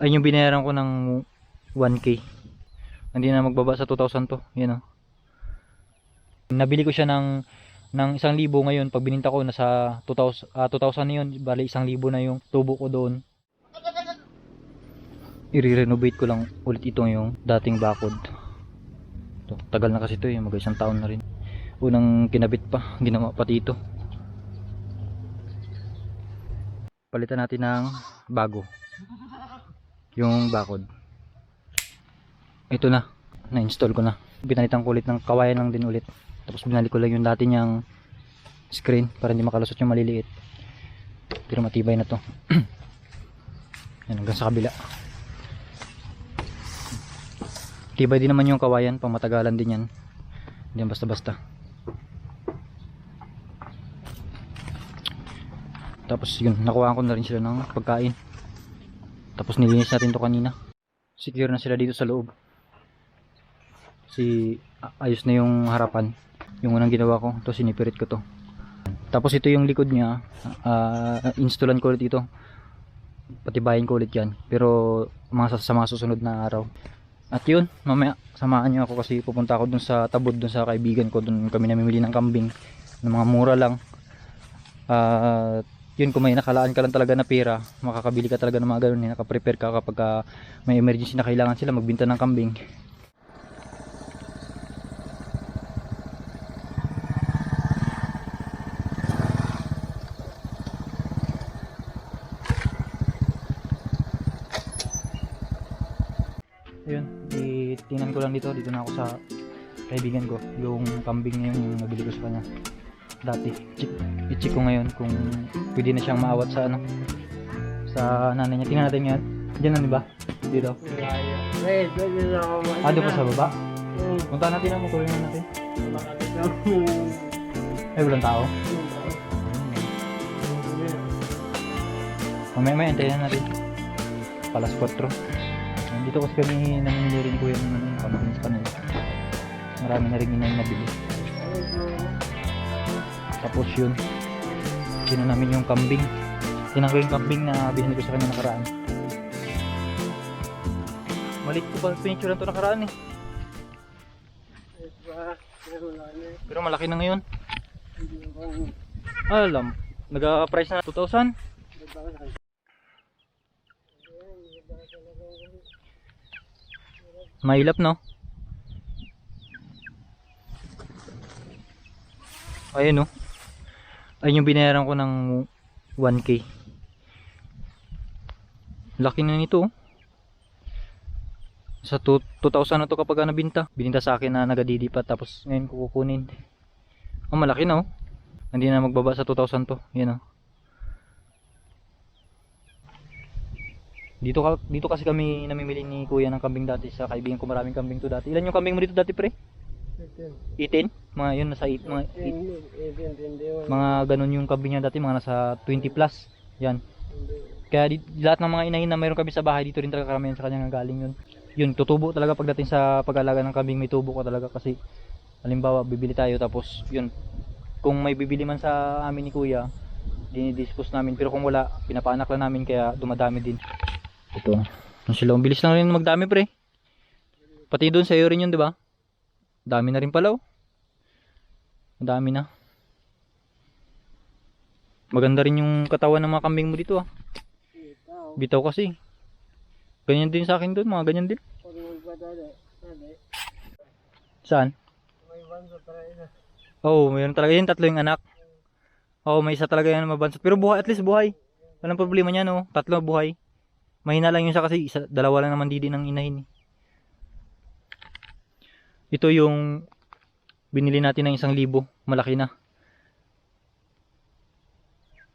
Ayun yung binayaran ko ng 1k. Hindi na magbaba sa 2,000 to. Yan o. Nabili ko siya ng ng 1,000 ngayon. Pag bininta ko nasa 2,000 ah, 2,000 na yun. Bali 1,000 na yung tubo ko doon. I-renovate ko lang ulit ito yung dating bakod. Ito, tagal na kasi ito eh. Mag isang taon na rin. Unang kinabit pa. Ginawa pati ito. Palitan natin ng bago. Yung bakod. Ito na. Na-install ko na. Binalitan ko ulit ng kawayan lang din ulit. Tapos binalik ko lang yung dati niyang screen para hindi makalusot yung maliliit. Pero matibay na to. Yan hanggang sa kabila. Tibay din naman yung kawayan, pamatagalan din yan. Hindi yan basta-basta. Tapos yun, nakuha ko na rin sila ng pagkain. Tapos nilinis natin to kanina. Secure na sila dito sa loob. Si ayos na yung harapan. Yung unang ginawa ko, to sinipirit ko to. Tapos ito yung likod niya, ah installan ko ulit ito. Patibayin ko ulit yan. Pero mga sa, sa mga susunod na araw. At yun, mamaya samahan niyo ako kasi pupunta ako dun sa tabod dun sa kaibigan ko. Dun kami namimili ng kambing. Ng mga mura lang. At yun kung may nakalaan ka lang talaga na pera, makakabili ka talaga ng mga ganun. eh, Nakaprepare ka kapag ka may emergency na kailangan sila magbinta ng kambing. Ayun, itingnan ko lang dito. Dito na ako sa kaibigan ko. Yung kambing niya yung nabili ko sa kanya. Dati. Check, i-check ko ngayon kung pwede na siyang maawat sa ano. Sa nanay niya. Tingnan natin yan. Diyan na, di ba? Dito. Eh, pwede na ako Ah, doon pa sa baba? Hmm, Punta natin ang motor natin. Ay, walang tao. Mamaya maya, antayin na natin. Palas 4. Dito kasi kami namimili rin ko yung ano, sa kanila. Marami na rin inang nabili. Tapos yun, sino namin yung kambing. Ko yung kambing na binili ko sa kanya nakaraan. Malit ko pa pinicture to nakaraan eh. Pero malaki na ngayon. Alam, nag-price na 2,000. Mailap no? Ayun no. Ayun yung binayaran ko ng 1k. Laki na nito. oh. Sa 2 2,000 na to kapag nabinta. Bininta sa akin na nagadidi pa tapos ngayon ko kukunin. Oh, malaki na oh. Hindi na magbaba sa 2,000 to. Yan oh. Dito dito kasi kami namimili ni Kuya ng kambing dati sa kaibigan ko maraming kambing to dati. Ilan yung kambing mo dito dati pre? 18? Mga yun nasa 8 mga eight- mga ganun yung kambing niya dati mga nasa 20 plus. Yan. Kaya di, lahat ng mga inahin na mayroon kami sa bahay dito rin talaga karamihan sa kanya galing yun. Yun tutubo talaga pagdating sa pag-alaga ng kambing may tubo ka talaga kasi halimbawa bibili tayo tapos yun kung may bibili man sa amin ni Kuya dinidispose namin pero kung wala pinapaanak lang namin kaya dumadami din. Ito. Ang sila, bilis na rin magdami pre. Pati doon sa iyo rin yun, di ba? Dami na rin pala oh. Ang dami na. Maganda rin yung katawan ng mga kambing mo dito ah. Bitaw kasi. Ganyan din sa akin doon, mga ganyan din. Saan? Oh, mayroon talaga yun, tatlo yung anak. Oo, may isa talaga yan mabansot. Pero buhay, at least buhay. Walang problema niya no, tatlo buhay. Mahina lang yung isa kasi isa, dalawa lang naman didi ng inahin. eh. Ito yung binili natin ng isang libo, malaki na.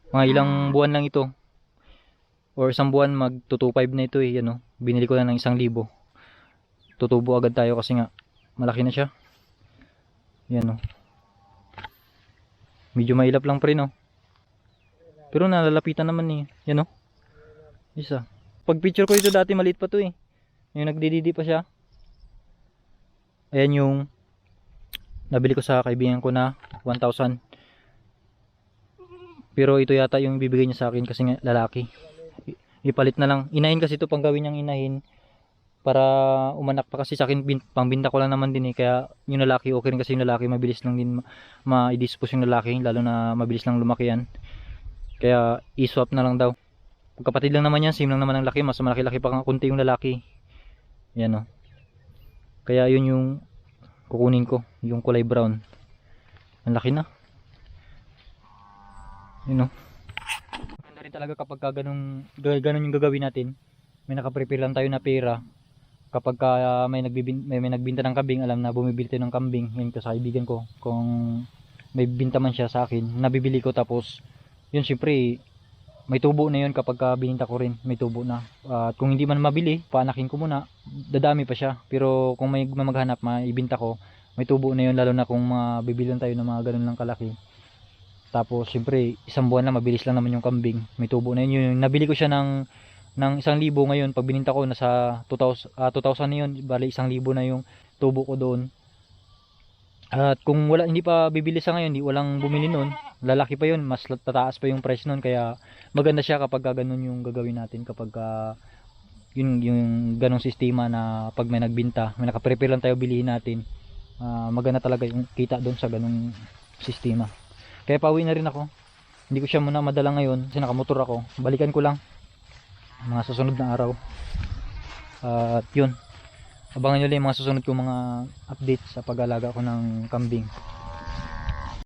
Mga ilang buwan lang ito. Or isang buwan mag 225 na ito eh, ano. Binili ko na ng isang libo. Tutubo agad tayo kasi nga malaki na siya. Yan oh. Medyo mailap lang pa rin oh. Pero nalalapitan naman eh. Yan oh. Isa. Pag picture ko ito dati maliit pa to eh. Yung nagdididi pa siya. Ayan yung nabili ko sa kaibigan ko na 1,000. Pero ito yata yung bibigay niya sa akin kasi nga lalaki. Ipalit na lang. Inahin kasi ito pang gawin niyang inahin para umanak pa kasi sa akin. Bin, pangbinta ko lang naman din eh. Kaya yung lalaki okay rin kasi yung lalaki. Mabilis lang din ma- ma-dispose yung lalaki. Lalo na mabilis lang lumaki yan. Kaya i-swap na lang daw. Kapatid lang naman yan. Same lang naman ang laki. Mas malaki-laki pa kunti yung lalaki. Yan o kaya yun yung kukunin ko yung kulay brown ang laki na yun o Maganda rin talaga kapag ka ganun, ga- ganun yung gagawin natin. May nakaprepare lang tayo na pera. Kapag ka, ah, may, nagbibin, may, may nagbinta ng kambing, alam na bumibili tayo ng kambing. Yun ko sa kaibigan ko. Kung may binta man siya sa akin, nabibili ko tapos, yun syempre, may tubo na yun kapag ka bininta ko rin. May tubo na. At kung hindi man mabili, paanakin ko muna. Dadami pa siya. Pero kung may maghanap, maibinta ko, may tubo na yun lalo na kung mga bibilan tayo ng mga ganun lang kalaki. Tapos syempre isang buwan lang mabilis lang naman yung kambing. May tubo na yun. Yung nabili ko siya ng ng isang libo ngayon pag bininta ko nasa 2000 ah, 2000 na yun. Bali isang libo na yung tubo ko doon. At kung wala hindi pa bibili sa ngayon, di walang bumili noon, lalaki pa yun, mas tataas pa yung price noon kaya maganda siya kapag ka ganun yung gagawin natin kapag ka yun yung ganong sistema na pag may nagbinta, may nakaprepare lang tayo bilihin natin. Ah, maganda talaga yung kita doon sa ganung sistema. Kaya pauwi na rin ako. Hindi ko siya muna madala ngayon kasi nakamotor ako. Balikan ko lang mga susunod na araw. At yun. Abangan nyo lang yung mga susunod kong mga updates sa pag-alaga ko ng kambing.